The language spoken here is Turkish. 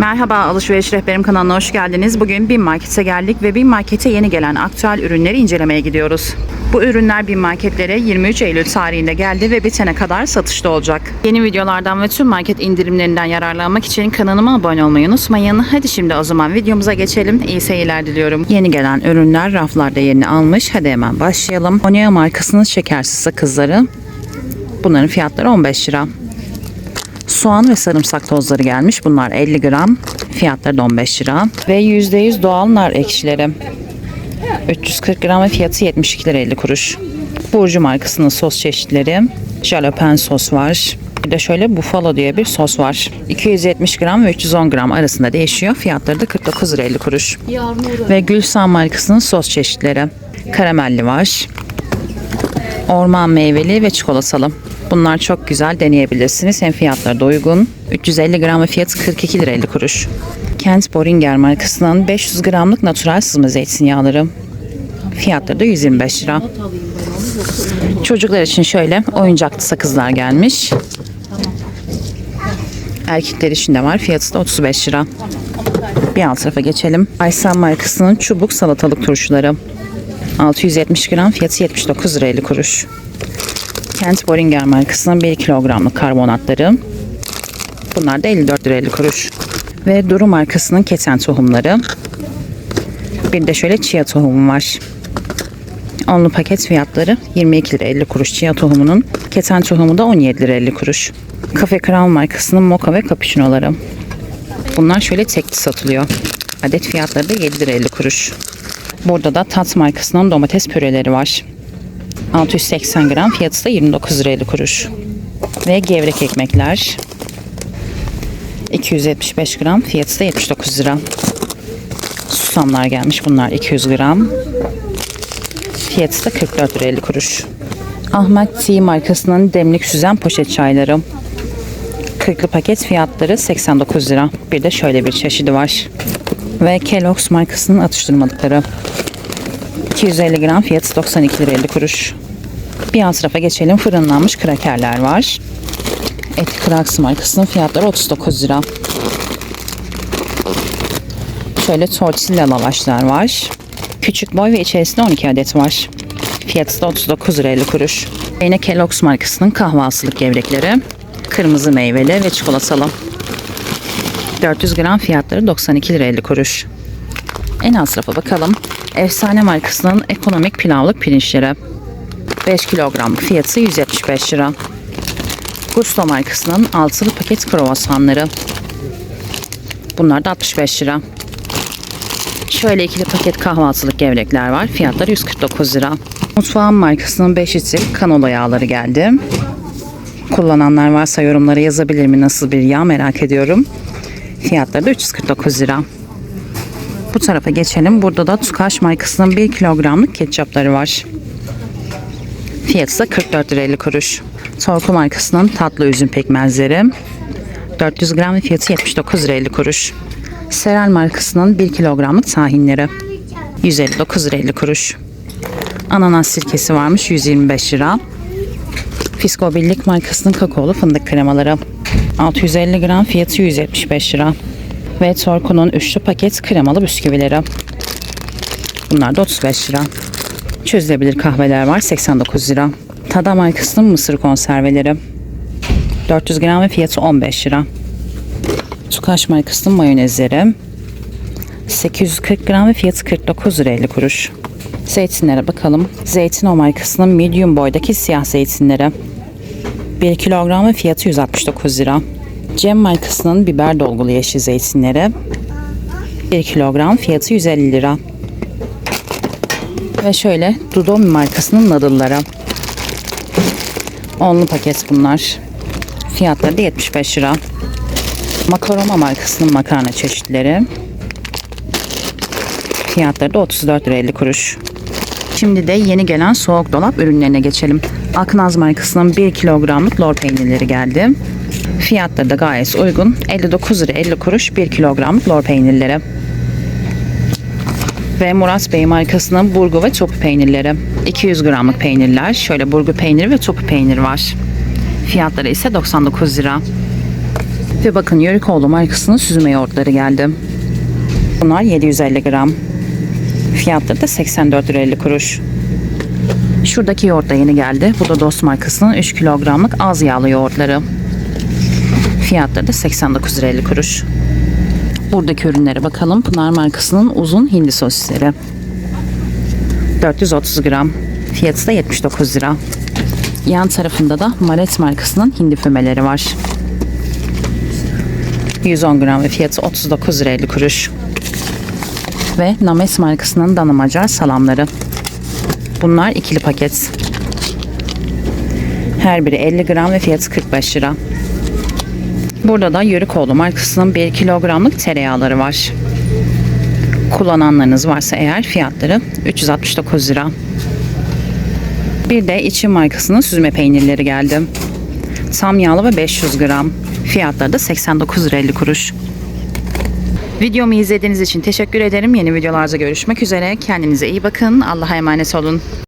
Merhaba Alışveriş Rehberim kanalına hoş geldiniz. Bugün Bin Market'e geldik ve Bin Market'e yeni gelen aktüel ürünleri incelemeye gidiyoruz. Bu ürünler Bin Marketlere 23 Eylül tarihinde geldi ve bitene kadar satışta olacak. Yeni videolardan ve tüm market indirimlerinden yararlanmak için kanalıma abone olmayı unutmayın. Hadi şimdi o zaman videomuza geçelim. İyi seyirler diliyorum. Yeni gelen ürünler raflarda yerini almış. Hadi hemen başlayalım. Onea markasının şekersiz sakızları. Bunların fiyatları 15 lira. Soğan ve sarımsak tozları gelmiş. Bunlar 50 gram. Fiyatları da 15 lira. Ve %100 doğal nar ekşileri. 340 gram ve fiyatı 72 lira 50 kuruş. Burcu markasının sos çeşitleri. Jalapeno sos var. Bir de şöyle buffalo diye bir sos var. 270 gram ve 310 gram arasında değişiyor. Fiyatları da 49 lira 50 kuruş. Ve Gülsan markasının sos çeşitleri. Karamelli var. Orman meyveli ve çikolatalı. Bunlar çok güzel deneyebilirsiniz. Hem fiyatları da uygun. 350 gram ve fiyatı 42 lira 50 kuruş. Kent Boringer markasının 500 gramlık natural sızma zeytinyağları. Fiyatları da 125 lira. Çocuklar için şöyle oyuncaklı sakızlar gelmiş. Erkekler için de var. Fiyatı da 35 lira. Bir alt tarafa geçelim. Aysan markasının çubuk salatalık turşuları. 670 gram fiyatı 79 lira 50 kuruş. Kent Boringer markasının 1 kilogramlık karbonatları. Bunlar da 54 lira 50 kuruş. Ve Duru markasının keten tohumları. Bir de şöyle chia tohumu var. Onlu paket fiyatları 22 lira 50 kuruş chia tohumunun. Keten tohumu da 17 lira 50 kuruş. Cafe Crown markasının moka ve cappuccino'ları. Bunlar şöyle tekli satılıyor. Adet fiyatları da 7 lira 50 kuruş. Burada da Tat markasının domates püreleri var. 680 gram fiyatı da 29 lira 50 kuruş. Ve gevrek ekmekler. 275 gram fiyatı da 79 lira. Susamlar gelmiş bunlar 200 gram. Fiyatı da 44 lira 50 kuruş. Ahmet Tea markasının demlik süzen poşet çayları. 40'lı paket fiyatları 89 lira. Bir de şöyle bir çeşidi var. Ve Kellogg's markasının atıştırmalıkları. 250 gram fiyatı 92 lira 50 kuruş. Bir alt tarafa geçelim. Fırınlanmış krakerler var. Et Krax markasının fiyatları 39 lira. Şöyle tortilla lavaşlar var. Küçük boy ve içerisinde 12 adet var. Fiyatı da 39 lira 50 kuruş. Yine Kellogg's markasının kahvaltılık gevrekleri. Kırmızı meyveli ve çikolatalı. 400 gram fiyatları 92 lira 50 kuruş. En alt tarafa bakalım. Efsane markasının ekonomik pilavlık pirinçleri. 5 kilogram fiyatı 175 lira. Gusto markasının altılı paket kruvasanları. Bunlar da 65 lira. Şöyle ikili paket kahvaltılık gevrekler var. Fiyatları 149 lira. Mutfağın markasının 5 litre kanola yağları geldi. Kullananlar varsa yorumlara yazabilir mi nasıl bir yağ merak ediyorum. Fiyatları da 349 lira. Bu tarafa geçelim. Burada da Tukaş markasının 1 kilogramlık ketçapları var. Fiyatı da 44 lira 50 kuruş. Torku markasının tatlı üzüm pekmezleri. 400 gram ve fiyatı 79 lira 50 kuruş. Seral markasının 1 kilogramlık tahinleri. 159 lira 50 kuruş. Ananas sirkesi varmış 125 lira. Fisko Birlik markasının kakaolu fındık kremaları. 650 gram fiyatı 175 lira. Ve Torku'nun üçlü paket kremalı bisküvileri. Bunlar da 35 lira. Çözülebilir kahveler var 89 lira. Tada markasının mısır konserveleri. 400 gram ve fiyatı 15 lira. Tukaş markasının mayonezleri. 840 gram ve fiyatı 49 lira 50 kuruş. Zeytinlere bakalım. Zeytin o markasının medium boydaki siyah zeytinleri. 1 kilogram ve fiyatı 169 lira. Cem markasının biber dolgulu yeşil zeytinleri. 1 kilogram fiyatı 150 lira. Ve şöyle Dudomi markasının nadılları. Onlu paket bunlar. Fiyatları da 75 lira. Makaroma markasının makarna çeşitleri. Fiyatları da 34 lira 50 kuruş. Şimdi de yeni gelen soğuk dolap ürünlerine geçelim. Aknaz markasının 1 kilogramlık lor peynirleri geldi. Fiyatları da gayet uygun. 59 lira 50 kuruş 1 kilogramlık lor peynirleri. Ve Murat Bey markasının burgu ve topu peynirleri. 200 gramlık peynirler. Şöyle burgu peyniri ve topu peynir var. Fiyatları ise 99 lira. Ve bakın Yörükoğlu markasının süzme yoğurtları geldi. Bunlar 750 gram. Fiyatları da 84 lira 50 kuruş. Şuradaki yoğurt da yeni geldi. Bu da Dost markasının 3 kilogramlık az yağlı yoğurtları. Fiyatları da 89 lira 50 kuruş. Buradaki ürünlere bakalım. Pınar markasının uzun hindi sosisleri. 430 gram. Fiyatı da 79 lira. Yan tarafında da Maret markasının hindi fümeleri var. 110 gram ve fiyatı 39 lira 50 kuruş. Ve Names markasının Danamacar salamları. Bunlar ikili paket. Her biri 50 gram ve fiyatı 45 lira. Burada da Yörükoğlu markasının 1 kilogramlık tereyağları var. Kullananlarınız varsa eğer fiyatları 369 lira. Bir de İçin markasının süzme peynirleri geldi. Tam yağlı ve 500 gram. Fiyatları da 89 lira 50 kuruş. Videomu izlediğiniz için teşekkür ederim. Yeni videolarda görüşmek üzere. Kendinize iyi bakın. Allah'a emanet olun.